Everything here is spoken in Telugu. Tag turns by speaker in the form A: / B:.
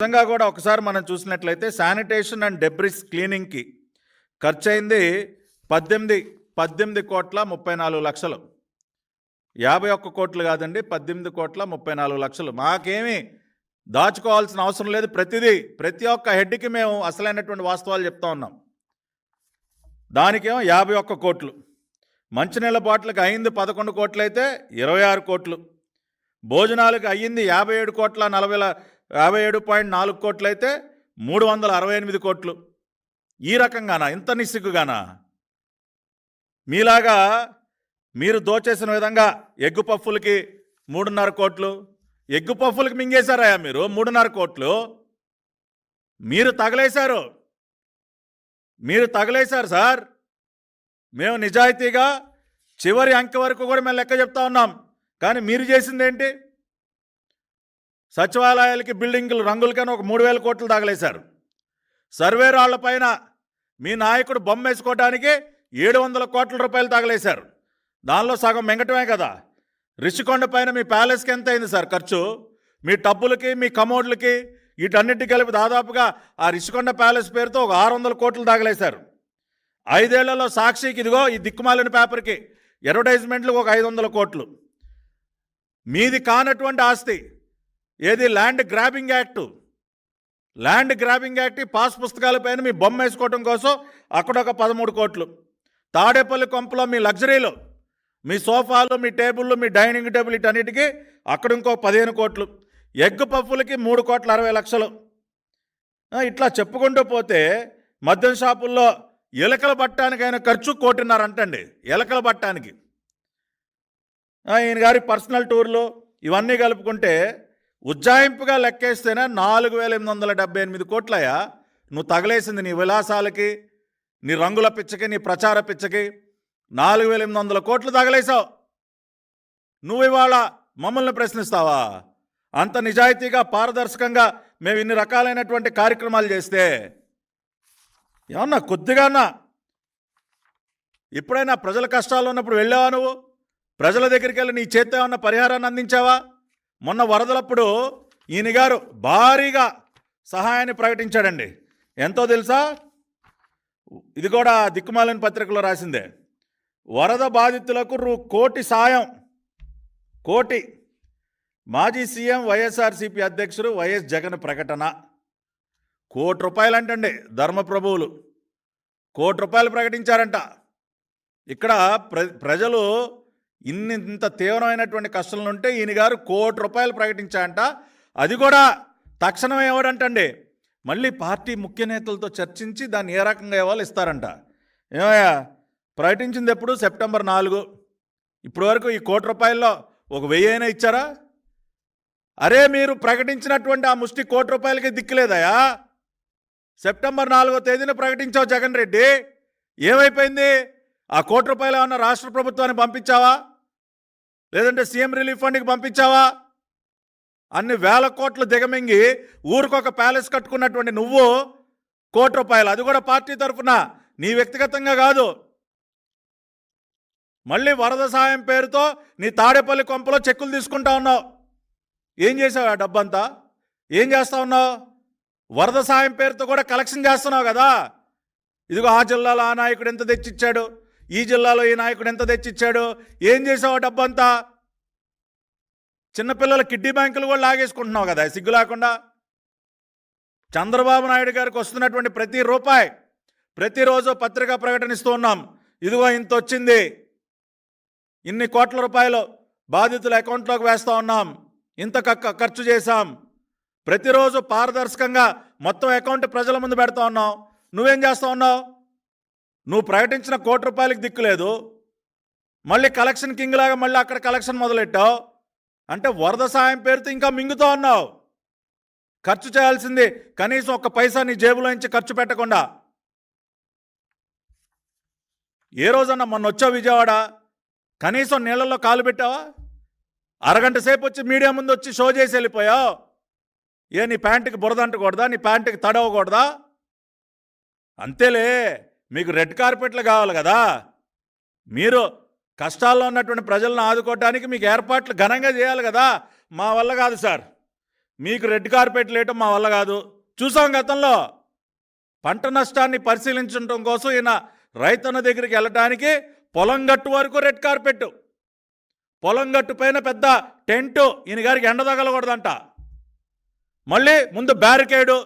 A: నిజంగా కూడా ఒకసారి మనం చూసినట్లయితే శానిటేషన్ అండ్ డెబ్రిస్ క్లీనింగ్కి ఖర్చు అయింది పద్దెనిమిది పద్దెనిమిది కోట్ల ముప్పై నాలుగు లక్షలు. యాభై ఒక్క కోట్లు కాదండి పద్దెనిమిది కోట్ల ముప్పై నాలుగు లక్షలు. మాకేమీ దాచుకోవాల్సిన అవసరం లేదు. ప్రతిదీ ప్రతి ఒక్క హెడ్కి మేము అసలైనటువంటి వాస్తవాలు చెప్తా ఉన్నాం. దానికేమో యాభై ఒక్క కోట్లు. మంచినీళ్ళ బాటిల్కి అయింది పదకొండు కోట్లు అయితే ఇరవై ఆరు కోట్లు. భోజనాలకు అయ్యింది యాభై ఏడు కోట్ల నలభై యాభై ఏడు పాయింట్ నాలుగు కోట్లు అయితే మూడు వందల అరవై ఎనిమిది కోట్లు. ఈ రకంగానా? ఇంత నిస్సిగ్గుగానా? మీలాగా మీరు దోచేసిన విధంగా ఎగ్గు పఫ్ఫులకి మూడున్నర కోట్లు ఎగ్గు పఫ్ఫులకి మింగేశారయ్యా మీరు మూడున్నర కోట్లు. మీరు తగలేశారు. మీరు తగలేశారు సార్. మేము నిజాయితీగా చివరి అంకె వరకు కూడా మేము లెక్క చెప్తా ఉన్నాం. కానీ మీరు చేసింది ఏంటి సచివాలయాలకి బిల్డింగ్లు రంగులకని ఒక మూడు వేల కోట్లు తగలేశారు సర్వే రాళ్ళ పైన మీ నాయకుడు బొమ్మ వేసుకోవడానికి ఏడు వందల కోట్ల రూపాయలు తగలేశారు దానిలో సగం మింగటమే కదా. రిషికొండ పైన మీ ప్యాలెస్కి ఎంత అయింది సార్ ఖర్చు? మీ టబ్బులకి మీ కమోడ్లకి వీటన్నిటి కలిపి దాదాపుగా ఆ రిషికొండ ప్యాలెస్ పేరుతో ఒక ఆరు వందల కోట్లు తగలేశారు ఐదేళ్ళలో సాక్షికి ఇదిగో ఈ దిక్కుమాలిన పేపర్కి అడ్వర్టైజ్మెంట్లు ఒక ఐదు వందల కోట్లు. మీది కానటువంటి ఆస్తి ఏది? Land grabbing act land grabbing act pass పుస్తకాలపైన మీ బొమ్మ వేసుకోవడం కోసం అక్కడ ఒక పదమూడు కోట్లు. తాడేపల్లి కొంపలో మీ లగ్జరీలో మీ సోఫాలు మీ టేబుల్లు మీ డైనింగ్ టేబుల్ ఇటన్నిటికీ అక్కడ ఇంకో పదిహేను కోట్లు. ఎగ్ పఫ్ఫులకి మూడు కోట్ల అరవై లక్షలు. ఇట్లా చెప్పుకుంటూ పోతే మద్యం షాపుల్లో ఎలకల పట్టడానికైన ఖర్చు కోటిన్నర అంటండి. ఎలకల పట్టడానికి ఈయన గారి పర్సనల్ టూర్లు ఇవన్నీ కలుపుకుంటే ఉజ్జాయింపుగా లెక్కేస్తేనే నాలుగు వేల ఎనిమిది వందల డెబ్బై ఎనిమిది కోట్లయా నువ్వు తగలేసింది నీ విలాసాలకి నీ రంగుల పిచ్చకి నీ ప్రచార పిచ్చకి నాలుగు వేల ఎనిమిది వందల కోట్లు తగలేసావు నువ్వు ఇవాళ మమ్మల్ని ప్రశ్నిస్తావా? అంత నిజాయితీగా పారదర్శకంగా మేము ఇన్ని రకాలైనటువంటి కార్యక్రమాలు చేస్తే ఏమన్నా కొద్దిగానా ఎప్పుడైనా ప్రజల కష్టాలు ఉన్నప్పుడు వెళ్ళావా నువ్వు? ప్రజల దగ్గరికి వెళ్ళి నీ చేత ఏమన్నా పరిహారాన్ని అందించావా? మొన్న వరదలప్పుడు ఈయన గారు భారీగా సహాయాన్ని ప్రకటించాడండి. ఎంతో తెలుసా? ఇది కూడా దిక్కుమాలని పత్రికలో రాసిందే. వరద బాధితులకు రూ- కోటి సాయం. కోటి. మాజీ సీఎం వైఎస్ఆర్సీపీ అధ్యక్షుడు వైఎస్ జగన్ ప్రకటన. కోటి రూపాయలంటండి ధర్మప్రభువులు కోటి రూపాయలు ప్రకటించారంట. ఇక్కడ ప్ర ప్రజలు ఇన్ని ఇంత తీవ్రమైనటువంటి కష్టాలు ఉంటే ఈయన గారు కోటి రూపాయలు ప్రకటించారంట అది కూడా తక్షణం ఎవడంటండి? మళ్ళీ పార్టీ ముఖ్య నేతలతో చర్చించి దాన్ని ఏ రకంగా ఇవ్వాలి ఇస్తారంట. ఏమయ్యా ప్రకటించింది ఎప్పుడు? సెప్టెంబర్ నాలుగు. ఇప్పటి వరకు ఈ కోటి రూపాయల్లో ఒక వెయ్యి అయినా ఇచ్చారా? అరే మీరు ప్రకటించినటువంటి ఆ ముష్టి కోటి రూపాయలకి దిక్కులేదయా సెప్టెంబర్ నాలుగో తేదీన ప్రకటించావు జగన్ రెడ్డి. ఏమైపోయింది? ఆ కోటి రూపాయలు ఏమన్నా రాష్ట్ర ప్రభుత్వానికి పంపించావా? లేదంటే సీఎం రిలీఫ్ ఫండ్కి పంపించావా? అన్ని వేల కోట్లు దిగమింగి ఊరికొక ప్యాలెస్ కట్టుకున్నటువంటి నువ్వు కోటి రూపాయలు. అది కూడా పార్టీ తరఫున. నీ వ్యక్తిగతంగా కాదు. మళ్ళీ వరద సాయం పేరుతో నీ తాడేపల్లి కొంపలో చెక్కులు తీసుకుంటా ఉన్నావు. ఏం చేసావు ఆ డబ్బంతా? ఏం చేస్తా ఉన్నావు? వరద సాయం పేరుతో కూడా కలెక్షన్ చేస్తున్నావు కదా? ఇదిగో ఆ జిల్లాలో ఆ నాయకుడు ఎంత తెచ్చిచ్చాడు? ఈ జిల్లాలో ఈ నాయకుడు ఎంత తెచ్చిచ్చాడు? ఏం చేసావు డబ్బంతా? చిన్నపిల్లల కిడ్నీ బ్యాంకులు కూడా లాగేసుకుంటున్నావు కదా సిగ్గు లేకుండా. చంద్రబాబు నాయుడు గారికి వస్తున్నటువంటి ప్రతి రూపాయి ప్రతిరోజు పత్రికా ప్రకటన ఇస్తూ ఉన్నాం. ఇదిగో ఇంత వచ్చింది. ఇన్ని కోట్ల రూపాయలు బాధితుల అకౌంట్లోకి వేస్తూ ఉన్నాం. ఇంత కక్క ఖర్చు చేశాం. ప్రతిరోజు పారదర్శకంగా మొత్తం అకౌంట్ ప్రజల ముందు పెడతా ఉన్నావు నువ్వేం చేస్తా ఉన్నావు? నువ్వు ప్రకటించిన కోటి రూపాయలకి దిక్కులేదు మళ్ళీ కలెక్షన్ కింగ్ లాగా మళ్ళీ అక్కడ కలెక్షన్ మొదలెట్టావు? అంటే వరద సాయం పేరుతో ఇంకా మింగుతూ ఉన్నావు. ఖర్చు చేయాల్సింది కనీసం ఒక్క పైసా నీ జేబులో నుంచి ఖర్చు పెట్టకుండా. ఏ రోజన్నా మొన్న వచ్చావు విజయవాడ? కనీసం నీళ్ళల్లో కాలు పెట్టావా? అరగంట సేపు వచ్చి మీడియా ముందు వచ్చి షో చేసి వెళ్ళిపోయావు? ఏ నీ ప్యాంటుకి బురద అంటకూడదా? నీ ప్యాంటుకి తడవకూడదా? అంతేలే. మీకు రెడ్ కార్పెట్లు కావాలి కదా. మీరు కష్టాల్లో ఉన్నటువంటి ప్రజలను ఆదుకోవటానికి మీకు ఏర్పాట్లు ఘనంగా చేయాలి కదా. మా వల్ల కాదు సార్. మీకు రెడ్ కార్పెట్ లేయటం మా వల్ల కాదు. చూసాం గతంలో పంట నష్టాన్ని పరిశీలించడం కోసం ఈయన రైతన్న దగ్గరికి వెళ్ళటానికి పొలం గట్టు వరకు రెడ్ కార్పెట్ పొలం గట్టు పైన పెద్ద టెంటు ఈయన గారికి ఎండ తగలకూడదంట. మళ్ళీ ముందు బ్యారికేడు